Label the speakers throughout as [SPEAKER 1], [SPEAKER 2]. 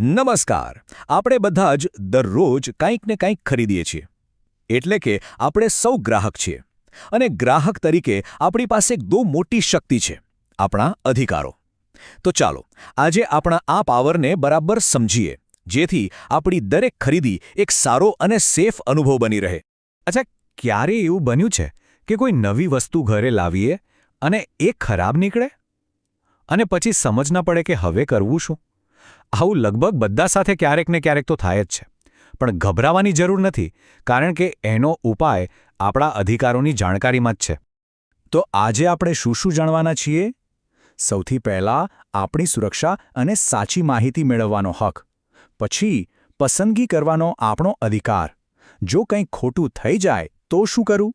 [SPEAKER 1] નમસ્કાર. આપણે બધા જ દરરોજ કંઈક ને કંઈક ખરીદીએ છીએ. એટલે કે આપણે સૌ ગ્રાહક છીએ. અને ગ્રાહક તરીકે આપણી પાસે એક બહુ મોટી શક્તિ છે, આપણા અધિકારો. તો ચાલો, આજે આપણા આ પાવરને બરાબર સમજીએ, જેથી આપણી દરેક ખરીદી એક સારો અને સેફ અનુભવ બની રહે. અચ્છા, ક્યારે એવું બન્યું છે કે કોઈ નવી વસ્તુ ઘરે લાવીએ અને એ ખરાબ નીકળે? અને પછી સમજ ન પડે કે હવે કરવું શું? આવું લગભગ બધા સાથે ક્યારેક ને ક્યારેક તો થાય જ છે. પણ ગભરાવાની જરૂર નથી, કારણ કે એનો ઉપાય આપણા અધિકારોની જાણકારીમાં જ છે. તો આજે આપણે શું શું જાણવાના છીએ? સૌથી પહેલાં આપણી સુરક્ષા અને સાચી માહિતી મેળવવાનો હક, પછી પસંદગી કરવાનો આપણો અધિકાર. જો કંઈ ખોટું થઈ જાય તો શું કરવું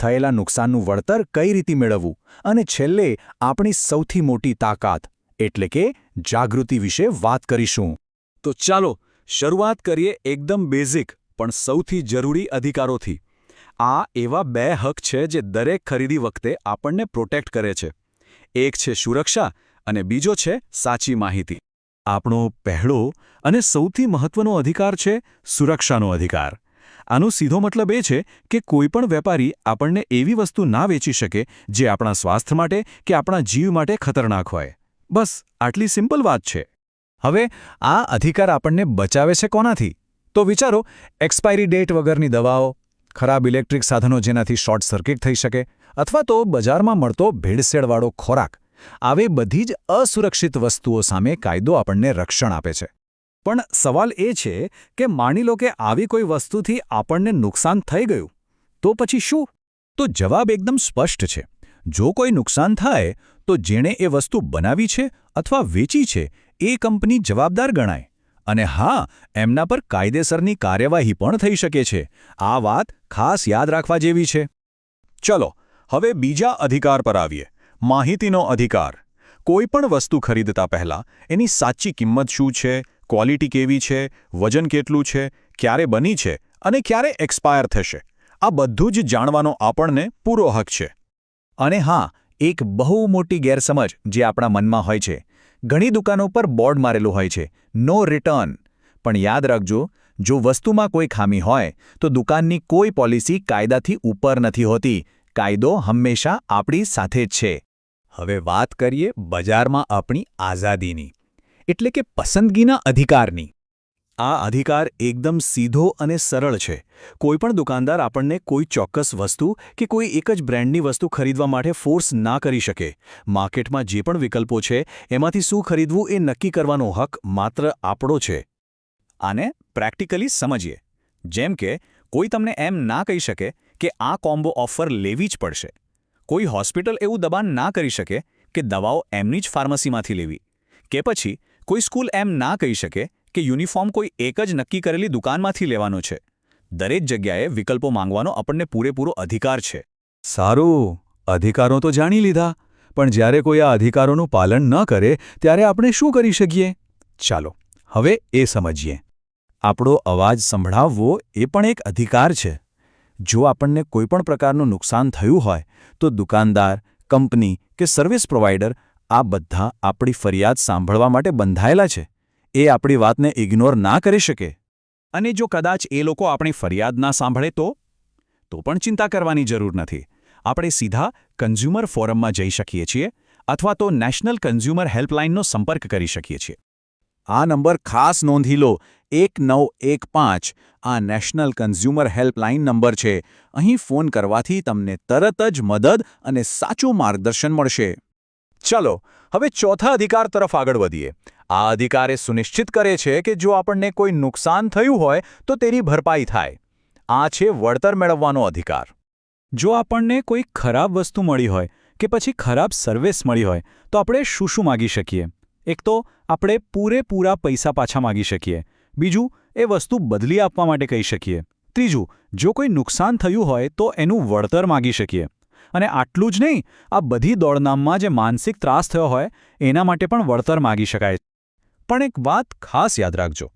[SPEAKER 1] થયેલા નુકસાનનું વળતર કઈ રીતે મેળવવું? અને છેલ્લે આપણી સૌથી મોટી તાકાત, એટલે કે જાગૃતિ વિશે વાત કરીશું.
[SPEAKER 2] તો ચાલો, શરૂઆત કરીએ એકદમ બેઝિક પણ સૌથી જરૂરી અધિકારોથી. આ એવા બે હક છે જે દરેક ખરીદી વખતે આપણને પ્રોટેક્ટ કરે છે. એક છે સુરક્ષા અને બીજો છે સાચી માહિતી. આપણો પહેલો અને સૌથી મહત્વનો અધિકાર છે સુરક્ષાનો અધિકાર. આનો સીધો મતલબ એ છે કે કોઈપણ વેપારી આપણને એવી વસ્તુ ના વેચી શકે જે આપણા સ્વાસ્થ્ય માટે કે આપણા જીવ માટે ખતરનાક હોય. બસ, આટલી સિમ્પલ વાત છે.
[SPEAKER 1] હવે, આ અધિકાર આપણને બચાવે છે કોનાથી? તો વિચારો, એક્સપાયરી ડેટ વગરની દવાઓ, ખરાબ ઇલેક્ટ્રિક સાધનો જેનાથી શોર્ટ સર્કિટ થઈ શકે, અથવા તો બજારમાં મળતો ભેળસેળવાળો ખોરાક. આવી બધી જ અસુરક્ષિત વસ્તુઓ સામે કાયદો આપણને રક્ષણ આપે છે.
[SPEAKER 2] પણ સવાલ એ છે કે માની લો કે આવી કોઈ વસ્તુથી આપણને નુકસાન થઈ ગયું, તો પછી શું?
[SPEAKER 1] તો જવાબ એકદમ સ્પષ્ટ છે. જો કોઈ નુકસાન થાય, તો જેણે એ વસ્તુ બનાવી છે અથવા વેચી છે, એ કંપની જવાબદાર ગણાય. અને હા, એમના પર કાયદેસરની કાર્યવાહી પણ થઈ શકે છે. આ વાત ખાસ યાદ રાખવા જેવી છે.
[SPEAKER 2] ચલો, હવે બીજા અધિકાર પર આવીએ. માહિતીનો અધિકાર. કોઈ પણ વસ્તુ ખરીદતા પહેલાં એની સાચી કિંમત શું છે, ક્વોલિટી કેવી છે, વજન કેટલું છે, ક્યારે બની છે અને ક્યારે એક્સપાયર થશે. આ બધું જ જાણવાનો આપણને પૂરો હક છે.
[SPEAKER 1] અને હા, એક બહુ મોટી ગેરસમજ જે આપણા મનમાં હોય છે. ઘણી દુકાનો પર બોર્ડ મારેલું હોય છે. No return. પણ યાદ રાખજો, જો વસ્તુમાં કોઈ ખામી હોય, તો દુકાનની કોઈ પોલિસી કાયદાથી ઉપર નથી હોતી. કાયદો હંમેશા આપણી સાથે જ છે. હવે વાત કરીએ બજારમાં આપણી આઝાદીની. એટલે કે પસંદગીના અધિકારની.
[SPEAKER 2] આ અધિકાર એકદમ સીધો અને સરળ છે. કોઈપણ દુકાનદાર આપણને કોઈ ચોક્કસ વસ્તુ કે કોઈ એક જ બ્રાન્ડની વસ્તુ ખરીદવા માટે ફોર્સ ના કરી શકે. માર્કેટમાં જે પણ વિકલ્પો છે, એમાંથી શું ખરીદવું એ નક્કી કરવાનો હક માત્ર આપણો છે.
[SPEAKER 1] આને પ્રેક્ટિકલી સમજીએ. જેમ કે, કોઈ તમને એમ ના કહી શકે કે આ કોમ્બો ઓફર લેવી જ પડશે. કોઈ હોસ્પિટલ એવું દબાણ ના કરી શકે કે દવાઓ એમની જ ફાર્મસીમાંથી લેવી. કે પછી કોઈ સ્કૂલ એમ ના કહી શકે કે યુનિફોર્મ કોઈ એક જ નક્કી કરેલી દુકાનમાંથી લેવાનો છે. દરેક જગ્યાએ વિકલ્પો માંગવાનો આપણને પૂરેપૂરો અધિકાર છે.
[SPEAKER 2] સારું. અધિકારો તો જાણી લીધા. પણ જ્યારે કોઈ આ અધિકારોનું પાલન ન કરે, ત્યારે આપણે શું કરી શકીએ? ચાલો, હવે એ સમજીએ. આપણો અવાજ સંભળાવવો એ પણ એક અધિકાર છે. જો આપણને કોઈપણ પ્રકારનું નુકસાન થયું હોય, તો દુકાનદાર, કંપની કે સર્વિસ પ્રોવાઇડર આ બધા આપણી ફરિયાદ સાંભળવા માટે બંધાયેલા છે. એ આપણી વાતને ઇગ્નોર ના કરી શકે. અને જો કદાચ એ લોકો આપણી ફરિયાદ ના સાંભળે તો? તો પણ ચિંતા કરવાની જરૂર નથી. આપણે સીધા કન્ઝ્યુમર ફોરમમાં જઈ શકીએ છીએ અથવા તો નેશનલ કન્ઝ્યુમર હેલ્પલાઇનનો સંપર્ક કરી શકીએ છીએ. આ નંબર ખાસ નોંધી લો. એક નવ એક પાંચ. આ નેશનલ કન્ઝ્યુમર હેલ્પલાઇન નંબર છે. અહીં ફોન કરવાથી તમને તરત જ મદદ અને સાચું માર્ગદર્શન મળશે. ચલો, હવે ચોથા અધિકાર તરફ આગળ વધીએ. આ અધિકાર એ સુનિશ્ચિત કરે છે કે જો આપણને કોઈ નુકસાન થયું હોય, તો તેની ભરપાઈ થાય. આ છે વળતર મેળવવાનો અધિકાર. જો આપણને કોઈ ખરાબ વસ્તુ મળી હોય કે પછી ખરાબ સર્વિસ મળી હોય, તો આપણે શું શું માગી શકીએ? એક તો, આપણે પૂરેપૂરા પૈસા પાછા માગી શકીએ. બીજું, એ વસ્તુ બદલી આપવા માટે કહી શકીએ. ત્રીજું, જો કોઈ નુકસાન થયું હોય, તો એનું વળતર માગી શકીએ. અને આટલું જ નહીં, આ બધી દોડનામમાં જે માનસિક ત્રાસ થયો હોય, એના માટે પણ વળતર માગી શકાય. પણ એક વાત ખાસ યાદ રાખજો.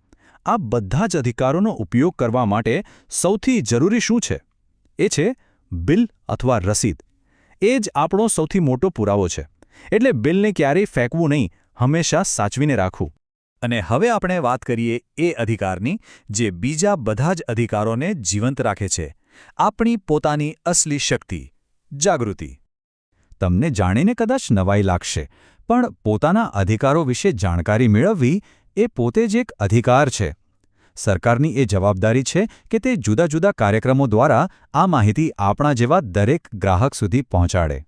[SPEAKER 2] આ બધા જ અધિકારોનો ઉપયોગ કરવા માટે સૌથી જરૂરી શું છે? એ છે બિલ અથવા રસીદ. એ જ આપણો સૌથી મોટો પુરાવો છે. એટલે બિલને ક્યારેય ફેંકવું નહીં, હંમેશા સાચવીને રાખવું.
[SPEAKER 1] અને હવે આપણે વાત કરીએ એ અધિકારની, જે બીજા બધા જ અધિકારોને જીવંત રાખે છે. આપણી પોતાની અસલી શક્તિ, જાગૃતિ.
[SPEAKER 2] તમને જાણીને કદાચ નવાઈ લાગશે પણ પોતાના અધિકારો વિશે જાણકારી મેળવવી એ પોતે જ એક અધિકાર છે. સરકારની એ જવાબદારી છે કે તે જુદા જુદા કાર્યક્રમો દ્વારા આ માહિતી આપણા જેવા દરેક ગ્રાહક સુધી પહોંચાડે.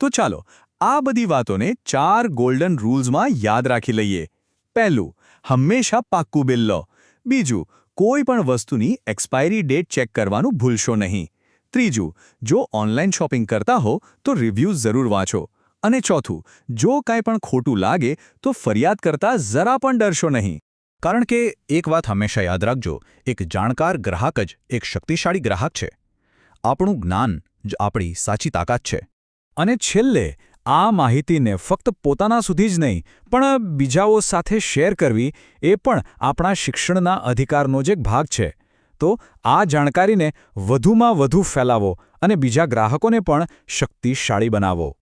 [SPEAKER 1] તો ચાલો, આ બધી વાતોને ચાર ગોલ્ડન રૂલ્સમાં યાદ રાખી લઈએ. પહેલું, હંમેશા પાક્કું બિલ લો. બીજું, કોઈ પણ વસ્તુની એક્સપાયરી ડેટ ચેક કરવાનું ભૂલશો નહીં. ત્રીજું, જો ઓનલાઈન શોપિંગ કરતા હો તો રિવ્યૂઝ જરૂર વાંચો. અને ચોથું, જો કાંઈ પણ ખોટું લાગે, તો ફરિયાદ કરતા જરા પણ ડરશો નહીં. કારણ કે એક વાત હંમેશા યાદ રાખજો, એક જાણકાર ગ્રાહક જ એક શક્તિશાળી ગ્રાહક છે. આપણું જ્ઞાન જ આપણી સાચી તાકાત છે. અને છેલ્લે, આ માહિતીને ફક્ત પોતાના સુધી જ નહીં, પણ બીજાઓ સાથે શેર કરવી એ પણ આપણા શિક્ષણના અધિકારનો જ એક ભાગ છે. તો આ જાણકારીને વધુમાં વધુ ફેલાવો અને બીજા ગ્રાહકોને પણ શક્તિશાળી બનાવો.